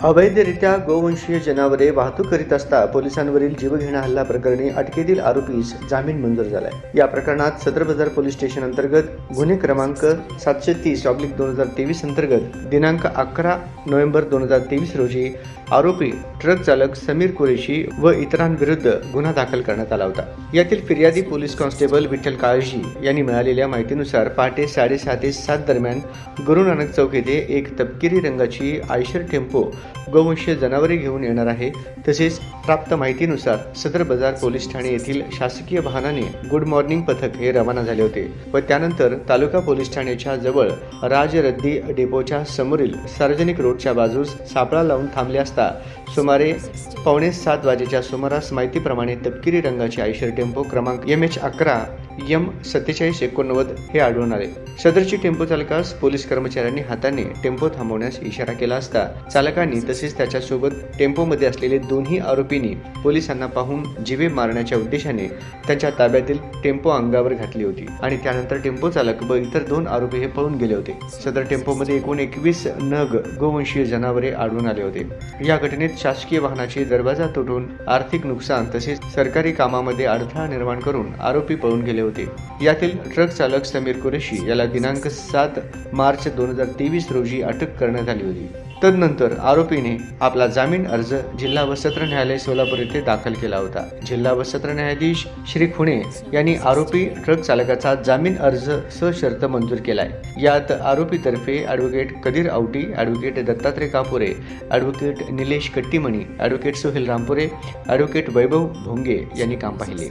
अवैधरित्या गोवंशीय जनावरे वाहतूक करीत असता पोलिसांवरील जीवघेणा हल्ला प्रकरणी अटकेतील आरोपीस जामीन मंजूर झालाय. या प्रकरणात सदर बाजार पोलीस स्टेशन अंतर्गत गुन्हे क्रमांक सातशे तीस ऑब्लिक दोन हजार तेवीस अंतर्गत दिनांक अकरा नोव्हेंबर दोन हजार तेवीस रोजी आरोपी ट्रक चालक समीर कुरेशी व इतरांविरुद्ध गुन्हा दाखल करण्यात आला होता. यातील फिर्यादी पोलीस कॉन्स्टेबल विठ्ठल काळजी यांनी मिळालेल्या माहितीनुसार पहाटे साडेसहा ते सात दरम्यान गुरु नानक चौक येथे एक तपकिरी रंगाची आयशर टेम्पो गोवंशीय जनावरे घेऊन येणार आहे. तसेच प्राप्त माहितीनुसार सदर बाजार पोलीस ठाणे येथील शासकीय वाहनाने गुड मॉर्निंग पथक हे रवाना झाले होते व त्यानंतर तालुका पोलीस ठाण्याच्या जवळ राजरद्दी डेपोच्या समोरील सार्वजनिक रोडच्या बाजूस सापळा लावून थांबले असता सुमारे पावणे सात वाजेच्या सुमारास माहितीप्रमाणे तपकिरी रंगाची आयशर टेम्पो क्रमांक एम एच अकरा यम सत्तेचाळीस एकोणनव्वद हे आढळून आले. सदरची टेम्पो चालकास पोलीस कर्मचाऱ्यांनी हाताने टेम्पो थांबवण्यास इशारा केला असता चालकांनी तसेच त्याच्यासोबत टेम्पोमध्ये असलेले दोन्ही आरोपींनी पोलिसांना पाहून जिवे मारण्याच्या उद्देशाने त्यांच्या ताब्यातील टेम्पो अंगावर घातली होती आणि त्यानंतर टेम्पो चालक व इतर दोन आरोपी हे पळून गेले होते. सदर टेम्पोमध्ये एकूण एकवीस नग गोवंशीय जनावरे आढळून आले होते. या घटनेत शासकीय वाहनाचे दरवाजा तुटून आर्थिक नुकसान तसेच सरकारी कामामध्ये अडथळा निर्माण करून आरोपी पळून गेले होते. यातील ट्रक चालक समीर कुरेशी याला दिनांक सात मार्च दोन हजार तेवीस रोजी अटक करण्यात आली होती. तदनंतर आरोपीने आपला जामीन अर्ज जिल्हा व सत्र न्यायालय सोलापूर येथे दाखल केला होता. जिल्हा व सत्र न्यायाधीश श्री खुणे यांनी आरोपी ट्रक चालकाचा जामीन अर्ज सशर्त मंजूर केलाय. यात आरोपीतर्फे advocate Kadir Awati advocate Dattatray Kapure advocate Nilesh Kattimani advocate Suhel Rampure advocate Vaibhav Bhonge यांनी काम पाहिले.